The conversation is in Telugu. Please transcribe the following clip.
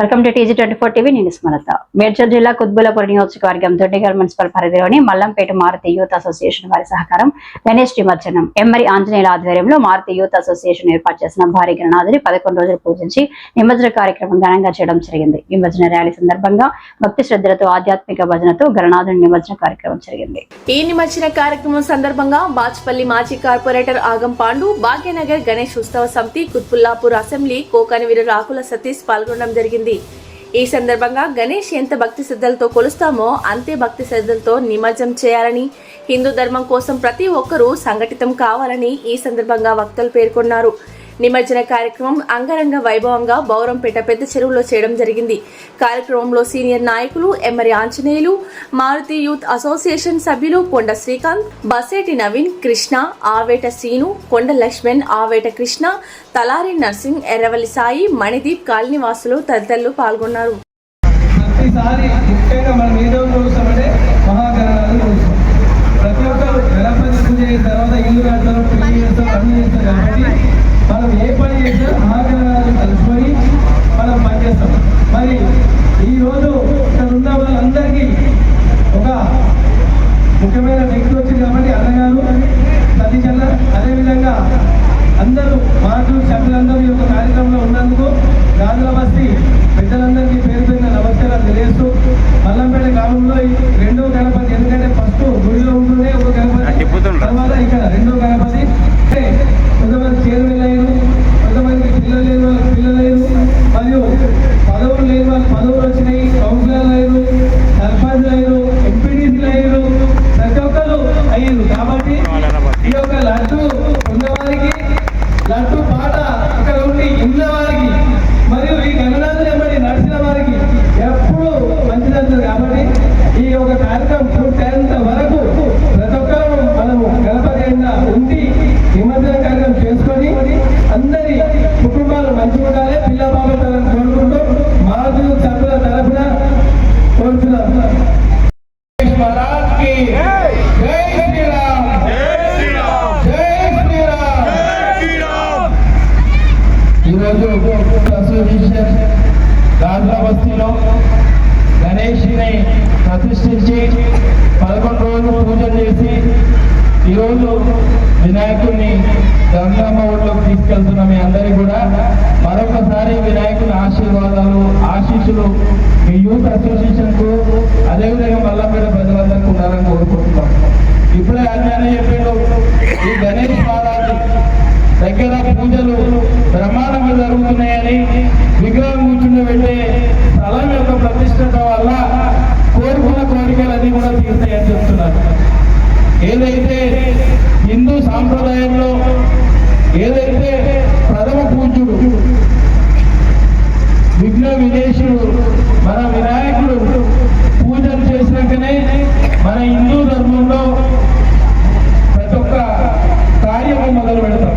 Welcome to TG twenty four TV నేను స్మరత మేడ్చల్ జిల్లా కుత్బులపూర్ నియోజకవర్గం దొడ్డిగల్ మున్సిపల్ పరిధిలోని మల్లంపేట మారుతి యూత్ అసోసియేషన్ వారి సహకారం గణేష్ నిమజ్జనం. ఎమ్మరి ఆంజనేయుల ఆధ్వర్యంలో మారుతి యూత్ అసోసియేషన్ ఏర్పాటు చేసిన భారీ గణనాథుని పదకొండు రోజులు పూజించి నిమజ్జన కార్యక్రమం ఘనంగా చేయడం జరిగింది. నిమజ్జన ర్యాలీ సందర్భంగా భక్తి శ్రద్ధలతో ఆధ్యాత్మిక భజనతో గణనాథుని నిమజ్జన కార్యక్రమం జరిగింది. ఈ నిమజ్జన కార్యక్రమం సందర్భంగా బాచ్పల్లి మాజీ కార్పొరేటర్ ఆగం పాండు భాగ్యనగర్ గణేష్ ఉత్సవ సమితి కుత్బుల్లాపూర్ అసెంబ్లీ కోకనివిరు రాకుల సతీష్ పాల్గొనడం జరిగింది. ఈ సందర్భంగా గణేష్ ఎంత భక్తి శ్రద్ధలతో కొలుస్తామో అంతే భక్తి శ్రద్ధలతో నిమజ్జనం చేయాలని హిందూ ధర్మం కోసం ప్రతి ఒక్కరూ సంఘటితం కావాలని ఈ సందర్భంగా వక్తలు పేర్కొన్నారు. నిమజ్జన కార్యక్రమం అంగరంగ వైభవంగా బౌరంపేట పెద్ద చెరువులో చేయడం జరిగింది. కార్యక్రమంలో సీనియర్ నాయకులు ఎమ్మరి ఆంజనేయులు మారుతి యూత్ అసోసియేషన్ సభ్యులు కొండ శ్రీకాంత్ బసేటి నవీన్ కృష్ణ ఆవేట సీను కొండ లక్ష్మణ్ ఆవేట కృష్ణ తలారి నర్సింగ్ ఎర్రవల్లి సాయి మణిదీప్ కాలనీవాసులు తదితరులు పాల్గొన్నారు. కి జై శ్రీరామ్. జై శ్రీరామ్. ఈరోజు అసోసియేషన్ బస్తీలో గణేష్ని ప్రతిష్ఠించి పదకొండు రోజులు పూజలు చేసి ఈరోజు వినాయకుడిని గంగమ్మ ఒడిలోకి తీసుకెళ్తున్న మీ అందరికీ కూడా మరొకసారి వినాయకుని ఆశీర్వాదాలు ఆశీస్సులు మీ యూత్ అసోసియేషన్కు స్థలం యొక్క ప్రతిష్టత వల్ల కోరుకున్న అది కూడా తీరుతాయని చెప్తున్నారు. ఏదైతే హిందూ సాంప్రదాయంలో ఏదైతే ప్రథమ పూజ్యుడు విఘ్న విదేశుడు మన వినాయక పూజలు చేసినాకనే మన హిందూ ధర్మంలో ప్రతి ఒక్క కార్యము మొదలు పెడతాం